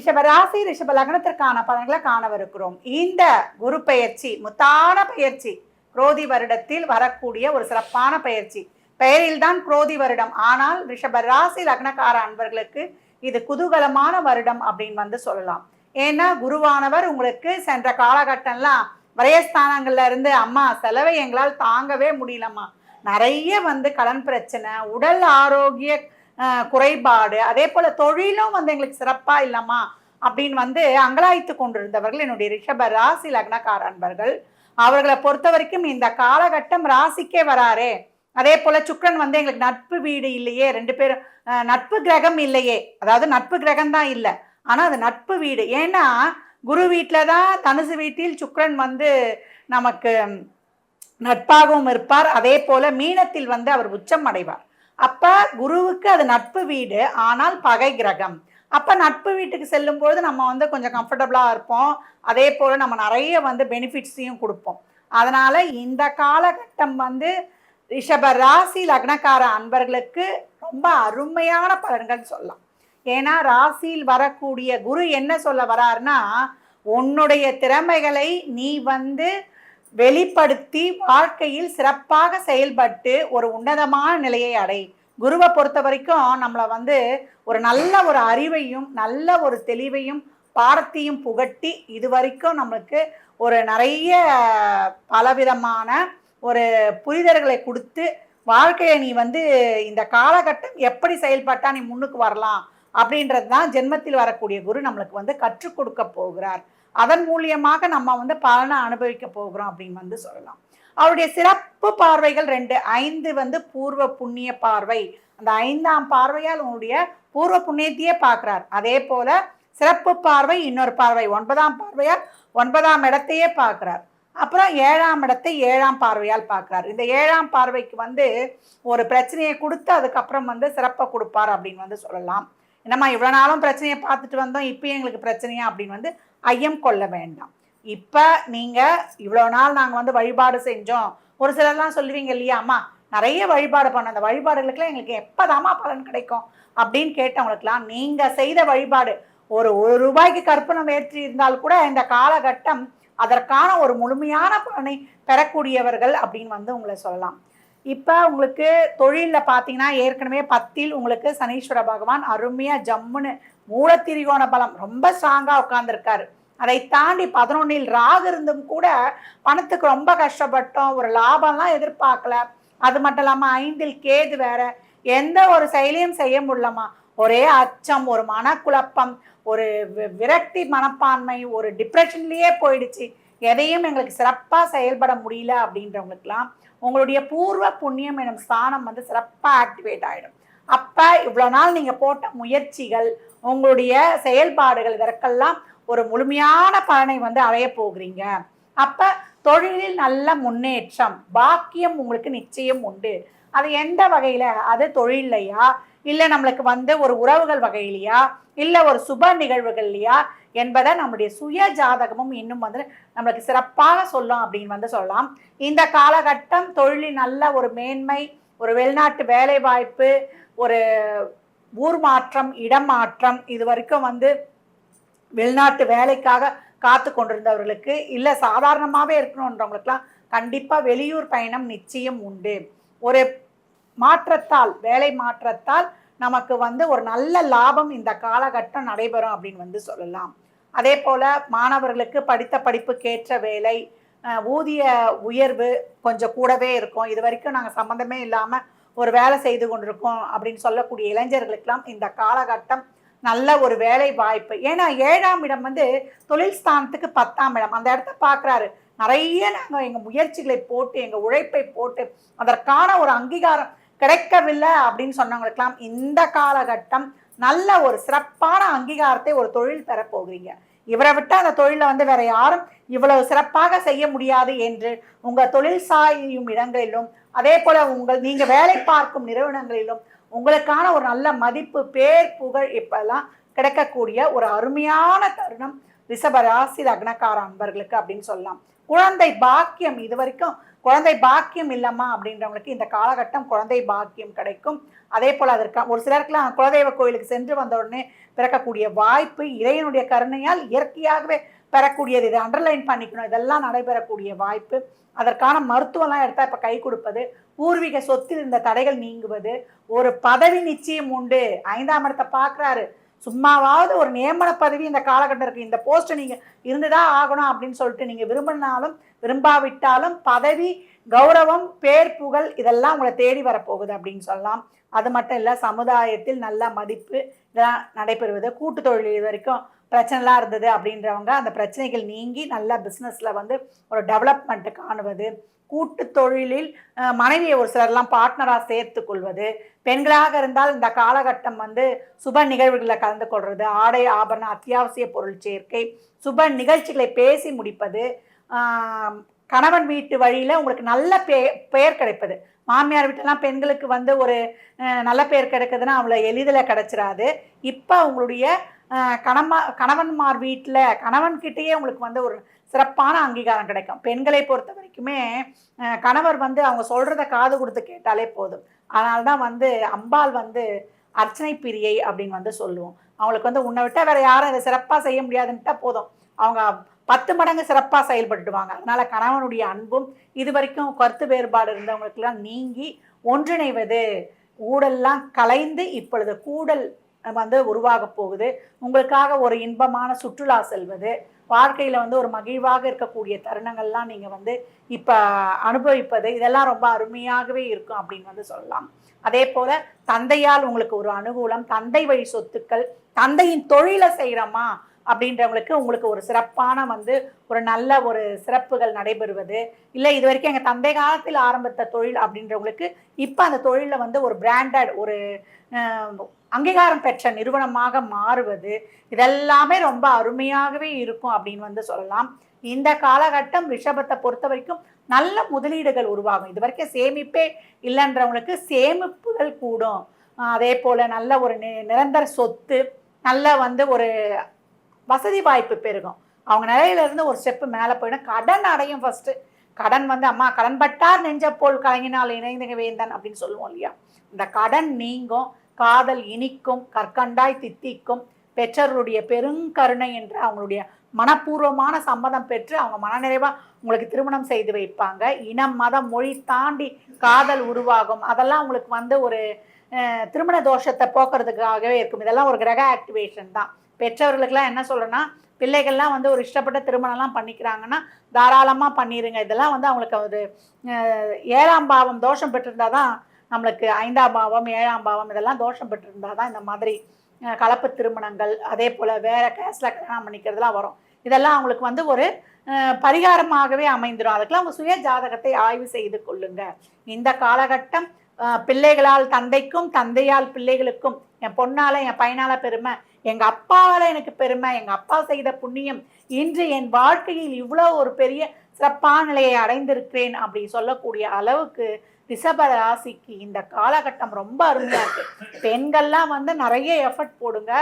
ரிஷப ராசி ரிஷப லக்னத்திற்கான பலன்களை காணவிருக்கிறோம். இந்த குரு பெயர்ச்சி முத்தான பெயர்ச்சி குரோதி வருடத்தில் வரக்கூடிய ஒரு சிறப்பான பயிற்சி பெயரில்தான் குரோதி வருடம். ஆனால் ரிஷப ராசி லக்னக்கார அன்பர்களுக்கு இது குதூகலமான வருடம் அப்படின்னு வந்து சொல்லலாம். ஏன்னா குருவானவர் உங்களுக்கு சென்ற காலகட்டம்லாம் விரயஸ்தானங்கள்ல இருந்து அம்மா செலவை எங்களால் தாங்கவே முடியலம்மா. நிறைய வந்து கடன் பிரச்சனை உடல் ஆரோக்கிய குறைபாடு. அதே போல் தொழிலும் வந்து எங்களுக்கு சிறப்பாக இல்லாமா அப்படின்னு வந்து அங்கலாய்த்து கொண்டிருந்தவர்கள் என்னுடைய ரிஷப ராசி லக்னக்கார அன்பர்கள் அவர்களை பொறுத்த வரைக்கும் இந்த காலகட்டம் ராசிக்கே வராரே. அதே போல் சுக்ரன் வந்து எங்களுக்கு நட்பு வீடு இல்லையே. ரெண்டு பேரும் நட்பு கிரகம் இல்லையே. அதாவது நட்பு கிரகம் தான் இல்லை. ஆனால் அது நட்பு வீடு. ஏன்னா குரு வீட்டில் தான் தனுசு வீட்டில் சுக்ரன் வந்து நமக்கு நட்பாகவும் இருப்பார். அதே போல் மீனத்தில் வந்து அவர் உச்சம் அடைவார். அப்போ குருவுக்கு அது நட்பு வீடு ஆனால் பகை கிரகம். அப்போ நட்பு வீட்டுக்கு செல்லும் பொழுது நம்ம வந்து கொஞ்சம் கம்ஃபர்டபுளாக இருப்போம். அதே போல் நம்ம நிறைய வந்து பெனிஃபிட்ஸையும் கொடுப்போம். அதனால் இந்த காலகட்டம் வந்து ரிஷப ராசி லக்னக்கார அன்பர்களுக்கு ரொம்ப அருமையான பலன்கள் சொல்லலாம். ஏன்னா ராசியில் வரக்கூடிய குரு என்ன சொல்ல வராருன்னா உன்னுடைய திறமைகளை நீ வந்து வெளிப்படுத்தி வாழ்க்கையில் சிறப்பாக செயல்பட்டு ஒரு உன்னதமான நிலையை அடை. குருவை பொறுத்த வரைக்கும் நம்மளை வந்து ஒரு நல்ல ஒரு அறிவையும் நல்ல ஒரு தெளிவையும் பாடத்தையும் புகட்டி இது வரைக்கும் நம்மளுக்கு ஒரு நிறைய பலவிதமான ஒரு புரிதல்களை கொடுத்து வாழ்க்கையை நீ வந்து இந்த காலகட்டம் எப்படி செயல்பட்டா நீ முன்னுக்கு வரலாம் அப்படின்றது தான் ஜென்மத்தில் வரக்கூடிய குரு நம்மளுக்கு வந்து கற்றுக் கொடுக்க போகிறார். அதன் மூலியமாக நம்ம வந்து பலனை அனுபவிக்க போகிறோம் அப்படின்னு வந்து சொல்லலாம். அவருடைய சிறப்பு பார்வைகள் ரெண்டு. ஐந்து வந்து பூர்வ புண்ணிய பார்வை. அந்த ஐந்தாம் பார்வையால் உங்களுடைய பூர்வ புண்ணியத்தையே பார்க்குறார். அதே போல சிறப்பு பார்வை இன்னொரு பார்வை. ஒன்பதாம் பார்வையால் ஒன்பதாம் இடத்தையே பார்க்குறார். அப்புறம் ஏழாம் இடத்தை ஏழாம் பார்வையால் பார்க்குறார். இந்த ஏழாம் பார்வைக்கு வந்து ஒரு பிரச்சனையை கொடுத்து அதுக்கப்புறம் வந்து சிறப்பை கொடுப்பார் அப்படின்னு வந்து சொல்லலாம். என்னம்மா இவ்வளோ நாளும் பிரச்சனையை பார்த்துட்டு வந்தோம். இப்போ எங்களுக்கு பிரச்சனையா அப்படின்னு வந்து ஐயம் கொள்ள வேண்டாம். இப்போ நீங்கள் இவ்வளோ நாள் நாங்கள் வந்து வழிபாடு செஞ்சோம். ஒரு சிலர்லாம் சொல்லுவீங்க இல்லையா அம்மா நிறைய வழிபாடு பண்ண அந்த வழிபாடுகளுக்கெல்லாம் எங்களுக்கு எப்போதாம்மா பலன் கிடைக்கும்? அப்படின்னு கேட்டவங்களுக்கெல்லாம் நீங்கள் செய்த வழிபாடு ஒரு ஒரு ரூபாய்க்கு கற்பனை ஏற்றி இருந்தால் கூட இந்த காலகட்டம் அதற்கான ஒரு முழுமையான பலனை பெறக்கூடியவர்கள் அப்படின்னு வந்து உங்களை சொல்லலாம். இப்போ உங்களுக்கு தொழிலில் பார்த்தீங்கன்னா ஏற்கனவே பத்தில் உங்களுக்கு சனீஸ்வர பகவான் அருமையாக ஜம்முன்னு மூலத்திரிகோண பலம். ரொம்ப ஸ்ட்ராங்காக உட்காந்துருக்காரு அதை தாண்டி பதினொன்னில் ராகு இருந்தும் கூட பணத்துக்கு ரொம்ப கஷ்டப்பட்டோம். ஒரு லாபம்லாம் எதிர்பார்க்கல. அது மட்டும் இல்லாமல் ஐந்தில் கேது வேற. எந்த ஒரு செயலையும் செய்ய முடியலமா ஒரே அச்சம் ஒரு மனக்குழப்பம் ஒரு வி- விரக்தி மனப்பான்மை ஒரு டிப்ரெஷன்லேயே போயிடுச்சு. எதையும் எங்களுக்கு சிறப்பாக செயல்பட முடியல அப்படின்றவங்களுக்குலாம் உங்களுடைய பூர்வ புண்ணியம் எனும் ஸ்தானம் வந்து சிறப்பாக ஆக்டிவேட் ஆகிடும் அப்போ இவ்வளோ நாள் நீங்கள் போட்ட முயற்சிகள் உங்களுடைய செயல்பாடுகள் இதற்கெல்லாம் ஒரு முழுமையான பலனை வந்து அடைய போகிறீங்க. அப்போ தொழிலில் நல்ல முன்னேற்றம் பாக்கியம் உங்களுக்கு நிச்சயம் உண்டு. அது எந்த வகையில்? அது தொழில்லையா? இல்லை நம்மளுக்கு வந்து ஒரு உறவுகள் வகையிலையா? இல்லை ஒரு சுப நிகழ்வுகள்லையா? என்பதை நம்முடைய சுய ஜாதகமும் இன்னும் வந்து நம்மளுக்கு சிறப்பாக சொல்லும் அப்படின்னு வந்து சொல்லலாம். இந்த காலகட்டம் தொழிலில் நல்ல ஒரு மேன்மை ஒரு வெளிநாட்டு வேலை வாய்ப்பு ஒரு ஊர் மாற்றம் இடம் மாற்றம் இது வரைக்கும் வந்து வெளிநாட்டு வேலைக்காக காத்து கொண்டிருந்தவர்களுக்கு இல்லை சாதாரணமாகவே இருக்கணுன்றவங்களுக்குலாம் கண்டிப்பாக வெளியூர் பயணம் நிச்சயம் உண்டு. ஒரு மாற்றத்தால் வேலை மாற்றத்தால் நமக்கு வந்து ஒரு நல்ல லாபம் இந்த காலகட்டம் நடைபெறும் அப்படின்னு வந்து சொல்லலாம். அதே போல் மாணவர்களுக்கு படித்த படிப்புக்கேற்ற வேலை ஊதிய உயர்வு கொஞ்சம் கூடவே இருக்கும். இது வரைக்கும் நாங்கள் சம்மந்தமே இல்லாமல் ஒரு வேலை செய்து கொண்டிருக்கோம் அப்படின்னு சொல்லக்கூடிய இளைஞர்களுக்கெல்லாம் இந்த காலகட்டம் நல்ல ஒரு வேலை வாய்ப்பு. ஏன்னா ஏழாம் இடம் வந்து தொழில் ஸ்தானத்துக்கு பத்தாம் இடம். அந்த இடத்த பார்க்குறாரு நிறைய நாங்கள் எங்கள் முயற்சிகளை போட்டு எங்கள் உழைப்பை போட்டு அதற்கான ஒரு அங்கீகாரம் கிடைக்கவில்லை அப்படின்னு சொன்னவங்களுக்கெல்லாம் இந்த காலகட்டம் நல்ல ஒரு சிறப்பான அங்கீகாரத்தை ஒரு தொழில் பெற போகிறீங்க. இவரை விட்டு அந்த தொழிலை வந்து வேற யாரும் இவ்வளவு சிறப்பாக செய்ய முடியாது என்று உங்கள் தொழில் சாயும் இடங்களிலும் அதே போல் உங்கள் நீங்கள் வேலை பார்க்கும் நிறுவனங்களிலும் உங்களுக்கான ஒரு நல்ல மதிப்பு பேர் புகழ் இப்பெல்லாம் கிடைக்கக்கூடிய ஒரு அருமையான தருணம் ரிஷபராசி லக்னக்கார அன்பர்களுக்கு அப்படின்னு சொல்லலாம். குழந்தை பாக்கியம் இது வரைக்கும் குழந்தை பாக்கியம் இல்லைம்மா அப்படின்றவங்களுக்கு இந்த காலகட்டம் குழந்தை பாக்கியம் கிடைக்கும். அதே போல் அதற்கு ஒரு சிலருக்குலாம் குலதெய்வ கோயிலுக்கு சென்று வந்த உடனே பிறக்கக்கூடிய வாய்ப்பு இறைவனுடைய கருணையால் இயற்கையாகவே பெறக்கூடியது. இதை அண்டர்லைன் பண்ணிக்கணும். இதெல்லாம் நடைபெறக்கூடிய வாய்ப்பு. அதற்கான மருத்துவம்லாம் எடுத்தால் இப்போ கை கொடுப்பது. பூர்வீக சொத்தில் இருந்த தடைகள் நீங்குவது. ஒரு பதவி நிச்சயம் உண்டு. ஐந்தாம் இடத்தை பார்க்குறாரு சும்மாவாவது ஒரு நியமன பதவி இந்த காலகட்டம் இருக்குது இந்த போஸ்ட்டை நீங்கள் இருந்துதான் ஆகணும் அப்படின்னு சொல்லிட்டு நீங்கள் விரும்பினாலும் விரும்பாவிட்டாலும் பதவி கௌரவம் பேர் புகழ் இதெல்லாம் உங்களை தேடி வரப்போகுது அப்படின்னு சொல்லலாம். அது மட்டும் இல்லை சமுதாயத்தில் நல்ல மதிப்பு இதெல்லாம் நடைபெறுவது கூட்டு தொழில் இது வரைக்கும் பிரச்சனைலாம் இருந்தது அப்படின்றவங்க அந்த பிரச்சனைகள் நீங்கி நல்ல பிஸ்னஸில் வந்து ஒரு டெவலப்மெண்ட்டு காணுவது கூட்டு தொழிலில் மனைவியை ஒரு சிலர்லாம் பார்ட்னராக சேர்த்து கொள்வது பெண்களாக இருந்தால் இந்த காலகட்டம் வந்து சுப நிகழ்வுகளில் கலந்து கொள்வது ஆடை ஆபரண அத்தியாவசிய பொருள் சேர்க்கை சுப நிகழ்ச்சிகளை பேசி முடிப்பது கணவன் வீட்டு வழியில் உங்களுக்கு நல்ல பே பெயர் கிடைப்பது. மாமியார் வீட்டெல்லாம் பெண்களுக்கு வந்து ஒரு நல்ல பெயர் கிடைக்குதுன்னா அவ்வளோ எளிதில் கிடச்சிடாது இப்போ உங்களுடைய கணமா கணவன்மார் வீட்டில் கணவன்கிட்டயே உங்களுக்கு வந்து ஒரு சிறப்பான அங்கீகாரம் கிடைக்கும். பெண்களை பொறுத்த வரைக்குமே கணவர் வந்து அவங்க சொல்கிறத காது கொடுத்து கேட்டாலே போதும். அதனால தான் வந்து அம்பாள் வந்து அர்ச்சனை பிரியை அப்படின்னு வந்து சொல்லுவோம். அவங்களுக்கு வந்து உன்னை விட்டால் வேறு யாரும் இதை சிறப்பாக செய்ய முடியாதுன்ட்டா போதும். அவங்க பத்து மடங்கு சிறப்பாக செயல்பட்டுடுவாங்க அதனால் கணவனுடைய அன்பும் இது வரைக்கும் கருத்து வேறுபாடு இருந்தவங்களுக்கெல்லாம் நீங்கி ஒன்றிணைவது ஊடல்லாம் கலைந்து இப்பொழுது கூடல் வந்து உருவாக போகுது. உங்களுக்காக ஒரு இன்பமான சுற்றுலா செல்வது வாழ்க்கையில் வந்து ஒரு மகிழ்வாக இருக்கக்கூடிய தருணங்கள்லாம் நீங்கள் வந்து இப்போ அனுபவிப்பது இதெல்லாம் ரொம்ப அருமையாகவே இருக்கும் அப்படின்னு வந்து சொல்லலாம். அதே போல் தந்தையால் உங்களுக்கு ஒரு அனுகூலம் தந்தை வழி சொத்துக்கள் தந்தையின் தொழிலை செய்கிறோமா அப்படின்றவங்களுக்கு உங்களுக்கு ஒரு சிறப்பான வந்து ஒரு நல்ல ஒரு சிறப்புகள் நடைபெறுவது. இல்லை இது வரைக்கும் எங்கள் தந்தை காலத்தில் ஆரம்பித்த தொழில் அப்படின்றவங்களுக்கு இப்போ அந்த தொழிலில் வந்து ஒரு பிராண்டட் ஒரு அங்கீகாரம் பெற்ற நிறுவனமாக மாறுவது இதெல்லாமே ரொம்ப அருமையாகவே இருக்கும் அப்படின்னு வந்து சொல்லலாம். இந்த காலகட்டம் ரிஷபத்தை பொறுத்த வரைக்கும் நல்ல முதலீடுகள் உருவாகும். இது வரைக்கும் சேமிப்பே இல்லைன்றவங்களுக்கு சேமிப்புகள் கூடும். அதே போல் நல்ல ஒரு நி- நிரந்தர சொத்து நல்ல வந்து ஒரு வசதி வாய்ப்பு பெருகும். அவங்க நிலையிலேருந்து ஒரு ஸ்டெப்பு மேலே போயிடும். கடன் அடையும் ஃபஸ்ட்டு கடன் வந்து அம்மா கடன் பட்டார் நெஞ்ச போல் கலங்கினால் இணைந்தங்க வேந்தன் அப்படின்னு சொல்லுவோம் இல்லையா? இந்த கடன் நீங்கும் காதல் இனிக்கும் கற்கண்டாய் தித்திக்கும் பெற்றோருடைய பெருங்கருணை என்று அவங்களுடைய மனப்பூர்வமான சம்மதம் பெற்று அவங்க மனநிறைவாக உங்களுக்கு திருமணம் செய்து வைப்பாங்க. இனம் மதம் மொழி தாண்டி காதல் உருவாகும். அதெல்லாம் உங்களுக்கு வந்து ஒரு திருமண தோஷத்தை போக்குறதுக்காகவே இருக்கும். இதெல்லாம் ஒரு கிரக ஆக்டிவேஷன் தான். பெற்றவர்களுக்கெல்லாம் என்ன சொல்கிறேன்னா பிள்ளைகள்லாம் வந்து ஒரு இஷ்டப்பட்ட திருமணம்லாம் பண்ணிக்கிறாங்கன்னா தாராளமாக பண்ணிடுங்க இதெல்லாம் வந்து அவங்களுக்கு ஒரு ஏழாம் பாவம் தோஷம் பெற்றிருந்தால் தான் நம்மளுக்கு ஐந்தாம் பாவம் ஏழாம் பாவம் இதெல்லாம் தோஷம் பெற்றிருந்தால் தான் இந்த மாதிரி கலப்பு திருமணங்கள் அதே போல் வேறு கேஸில் கல்யாணம் பண்ணிக்கிறதுலாம் வரும். இதெல்லாம் அவங்களுக்கு வந்து ஒரு பரிகாரமாகவே அமைந்துடும் அதுக்கெல்லாம் அவங்க சுய ஜாதகத்தை ஆய்வு செய்து கொள்ளுங்க. இந்த காலகட்டம் பிள்ளைகளால் தந்தைக்கும் தந்தையால் பிள்ளைகளுக்கும் என் பொண்ணால் என் பையனால பெருமை எங்கள் அப்பாவால் எனக்கு பெருமை எங்கள் அப்பா செய்த புண்ணியம் இன்று என் வாழ்க்கையில் இவ்வளோ ஒரு பெரிய சிறப்பான நிலையை அடைந்திருக்கிறேன் அப்படி சொல்லக்கூடிய அளவுக்கு ரிஷப ராசிக்கு இந்த காலகட்டம் ரொம்ப அருமையாக இருக்குது பெண்கள்லாம் வந்து நிறைய எஃபர்ட் போடுங்க.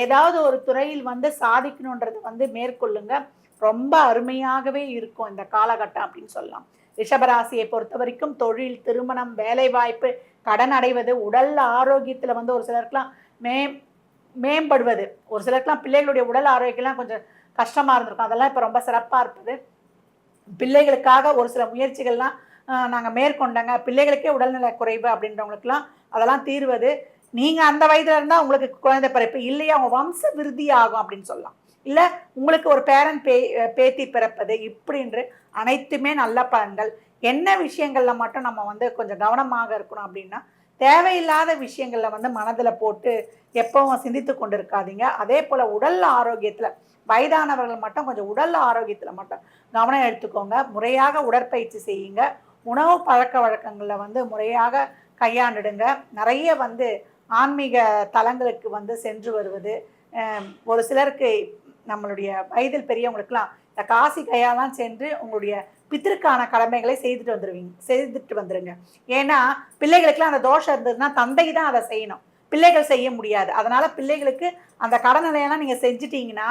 ஏதாவது ஒரு துறையில் வந்து சாதிக்கணுன்றது வந்து மேற்கொள்ளுங்க. ரொம்ப அருமையாகவே இருக்கும் இந்த காலகட்டம் அப்படின்னு சொல்லலாம். ரிஷபராசியை பொறுத்த வரைக்கும் தொழில் திருமணம் வேலைவாய்ப்பு கடன் அடைவது உடல் ஆரோக்கியத்தில் வந்து ஒரு சிலருக்குலாம் மே மேம்படுவது. ஒரு சிலருக்குலாம் பிள்ளைகளுடைய உடல் ஆரோக்கியம்லாம் கொஞ்சம் கஷ்டமாக இருந்திருக்கும். அதெல்லாம் இப்போ ரொம்ப சிறப்பாக இருப்பது பிள்ளைகளுக்காக ஒரு சில முயற்சிகள்லாம் நாங்கள் மேற்கொண்டாங்க. பிள்ளைகளுக்கே உடல்நல குறைவு அப்படின்றவங்களுக்குலாம் அதெல்லாம் தீர்வது. நீங்கள் அந்த வயதில் இருந்தால் உங்களுக்கு குழந்தை பிறப்பு இல்லையா? அவங்க வம்ச விருதி ஆகும் அப்படின்னு சொல்லலாம். இல்லை உங்களுக்கு ஒரு பேரன் பே பேத்தி பிறப்பது இப்படின்று அனைத்துமே நல்ல பலன்கள். என்ன விஷயங்களில் மட்டும் நம்ம வந்து கொஞ்சம் கவனமாக இருக்கணும் அப்படின்னா தேவையில்லாத விஷயங்களில் வந்து மனதில் போட்டு எப்பவும் சிந்தித்து கொண்டு இருக்காதீங்க அதே போல் உடல் ஆரோக்கியத்தில் வயதானவர்கள் மட்டும் கொஞ்சம் உடல் ஆரோக்கியத்தில் மட்டும் கவனம் எடுத்துக்கோங்க. முறையாக உடற்பயிற்சி செய்யுங்க. உணவு பழக்க வழக்கங்களில் வந்து முறையாக கையாண்டுடுங்க. நிறைய வந்து ஆன்மீக தலங்களுக்கு வந்து சென்று வருவது. ஒரு சிலருக்கு நம்மளுடைய வயதில் பெரியவங்களுக்கெல்லாம் இந்த காசி கையாலாம் சென்று உங்களுடைய பித்திருக்கான கடமைகளை செய்துட்டு வந்துடுவீங்க செய்துட்டு வந்துருங்க. ஏன்னா பிள்ளைகளுக்கெல்லாம் அந்த தோஷம் இருந்ததுன்னா தந்தை தான் அதை செய்யணும். பிள்ளைகள் செய்ய முடியாது. அதனால் பிள்ளைகளுக்கு அந்த கடநிலையெல்லாம் நீங்கள் செஞ்சிட்டிங்கன்னா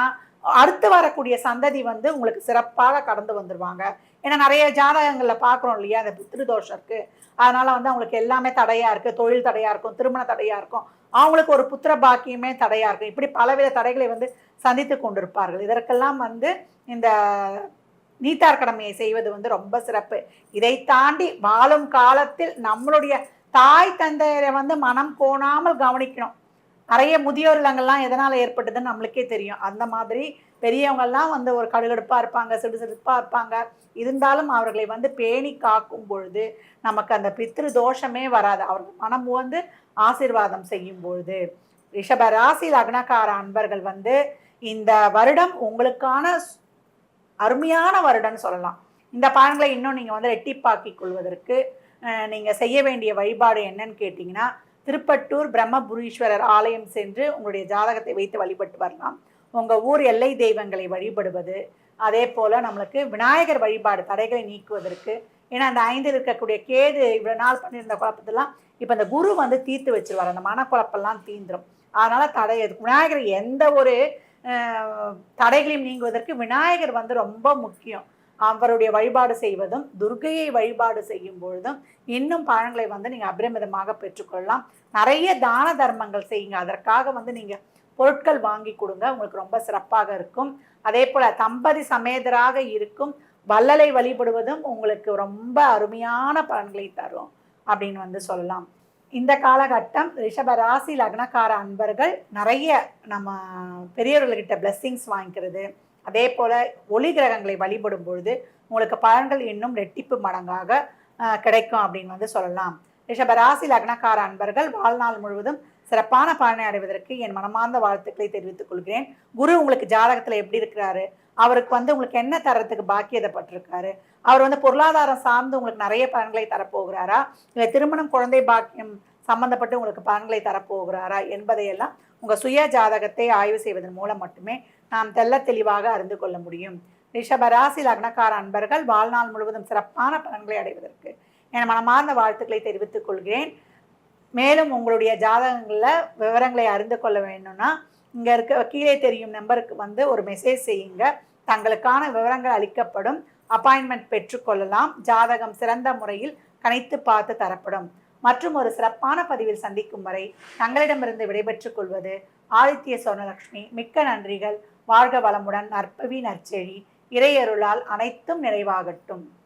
அடுத்து வரக்கூடிய சந்ததி வந்து உங்களுக்கு சிறப்பாக கடந்து வந்துடுவாங்க ஏன்னா நிறைய ஜாதகங்களில் பார்க்குறோம் இல்லையா அந்த பித்ரு தோஷம் இருக்குது அதனால் வந்து அவங்களுக்கு எல்லாமே தடையாக இருக்குது தொழில் தடையாக இருக்கும் திருமண தடையாக இருக்கும். அவங்களுக்கு ஒரு புத்திர பாக்கியமே தடையாக இருக்கும். இப்படி பலவித தடைகளை வந்து சந்தித்து கொண்டிருப்பார்கள். இதற்கெல்லாம் வந்து இந்த நீத்தார் கடமையை செய்வது வந்து ரொம்ப சிறப்பு. இதை தாண்டி வாழும் காலத்தில் நம்மளுடைய தாய் தந்தையரை வந்து மனம் கோணாமல் கவனிக்கணும். நிறைய முதியோர் இல்லங்கள்லாம் எதனால் ஏற்பட்டதுன்னு நம்மளுக்கே தெரியும். அந்த மாதிரி பெரியவங்கள்லாம் வந்து ஒரு கடுகடுப்பாக இருப்பாங்க சிடு சிடுப்பாக இருப்பாங்க. இருந்தாலும் அவர்களை வந்து பேணி காக்கும் பொழுது நமக்கு அந்த பித்ரு தோஷமே வராது. அவர்கள் மனம் வந்து ஆசிர்வாதம் செய்யும் பொழுது. ரிஷப ராசி லக்னக்கார அன்பர்கள் வந்து இந்த வருடம் உங்களுக்கான அருமையான வருடம்னு சொல்லலாம். இந்த பலன்களை இன்னும் நீங்கள் வந்து ரெட்டிப்பாக்கிக் கொள்வதற்கு நீங்கள் செய்ய வேண்டிய வழிபாடு என்னன்னு கேட்டிங்கன்னா திருப்பட்டூர் பிரம்மபுரீஸ்வரர் ஆலயம் சென்று உங்களுடைய ஜாதகத்தை வைத்து வழிபட்டு வரலாம். உங்கள் ஊர் எல்லை தெய்வங்களை வழிபடுவது அதே போல் நம்மளுக்கு விநாயகர் வழிபாடு தடைகளை நீக்குவதற்கு ஏன்னா அந்த ஐந்தில் இருக்கக்கூடிய கேது இவ்வளோ நாள் பண்ணியிருந்த குழப்பத்தெல்லாம் இப்போ இந்த குரு வந்து தீர்த்து வச்சிருவார். அந்த மனக்குழப்பெல்லாம் தீந்துடும் அதனால் தடை விநாயகர் எந்த ஒரு தடைகளையும் நீங்குவதற்கு விநாயகர் வந்து ரொம்ப முக்கியம். அவருடைய வழிபாடு செய்வதும் துர்கையை வழிபாடு செய்யும் பொழுதும் இன்னும் பழங்களை வந்து நீங்கள் அபரிமிதமாக பெற்றுக்கொள்ளலாம். நிறைய தான தர்மங்கள் செய்யுங்க. அதற்காக வந்து நீங்கள் பொருட்கள் வாங்கி கொடுங்க. உங்களுக்கு ரொம்ப சிறப்பாக இருக்கும். அதே போல் தம்பதி சமேதராக இருக்கும். வள்ளலை வழிபடுவதும் உங்களுக்கு ரொம்ப அருமையான பலன்களை தரும் அப்படின்னு வந்து சொல்லலாம். இந்த காலகட்டம் ரிஷபராசி லக்னக்கார அன்பர்கள் நிறைய நம்ம பெரியவர்கள்கிட்ட blessings வாங்கிக்கிறது. அதே போல் ஒளி கிரகங்களை வழிபடும் பொழுது உங்களுக்கு பலன்கள் இன்னும் ரெட்டிப்பு மடங்காக கிடைக்கும் அப்படின்னு வந்து சொல்லலாம். ரிஷபராசி லக்னக்கார அன்பர்கள் வாழ்நாள் முழுவதும் சிறப்பான பலனை அடைவதற்கு என் மனமார்ந்த வாழ்த்துக்களை தெரிவித்துக் கொள்கிறேன். குரு உங்களுக்கு ஜாதகத்தில் எப்படி இருக்கிறாரு? அவருக்கு வந்து உங்களுக்கு என்ன தரத்துக்கு பாக்கியதப்பட்டிருக்காரு? அவர் வந்து பொருளாதாரம் சார்ந்து உங்களுக்கு நிறைய பலன்களை தரப்போகிறாரா? இல்லை திருமணம் குழந்தை பாக்கியம் சம்பந்தப்பட்டு உங்களுக்கு பலன்களை தரப்போகிறாரா என்பதையெல்லாம் உங்கள் சுய ஜாதகத்தை ஆய்வு செய்வதன் மூலம் மட்டுமே நாம் தெள்ள தெளிவாக அறிந்து கொள்ள முடியும். ரிஷபராசி லக்னக்கார அன்பர்கள் வாழ்நாள் முழுவதும் சிறப்பான பலன்களை அடைவதற்கு என மனமார்ந்த வாழ்த்துக்களை தெரிவித்துக் கொள்கிறேன். மேலும் உங்களுடைய ஜாதகங்களில் விவரங்களை அறிந்து கொள்ள வேணும்னா இங்கே இருக்க கீழே தெரியும் நம்பருக்கு வந்து ஒரு மெசேஜ் செய்யுங்க. தங்களுக்கான விவரங்கள் அளிக்கப்படும். அப்பாயின்மெண்ட் பெற்றுக்கொள்ளலாம் ஜாதகம் சிறந்த முறையில் கணித்து பார்த்து தரப்படும். மற்றும் ஒரு சிறப்பான பதிவில் சந்திக்கும் வரை தங்களிடமிருந்து விடைபெற்றுக் கொள்வது ஆதித்ய சோனலட்சுமி மிக்க நன்றிகள். வாழ்க வளமுடன். நற்பவி நற்செழி. இறையருளால் அனைத்தும் நிறைவாகட்டும்.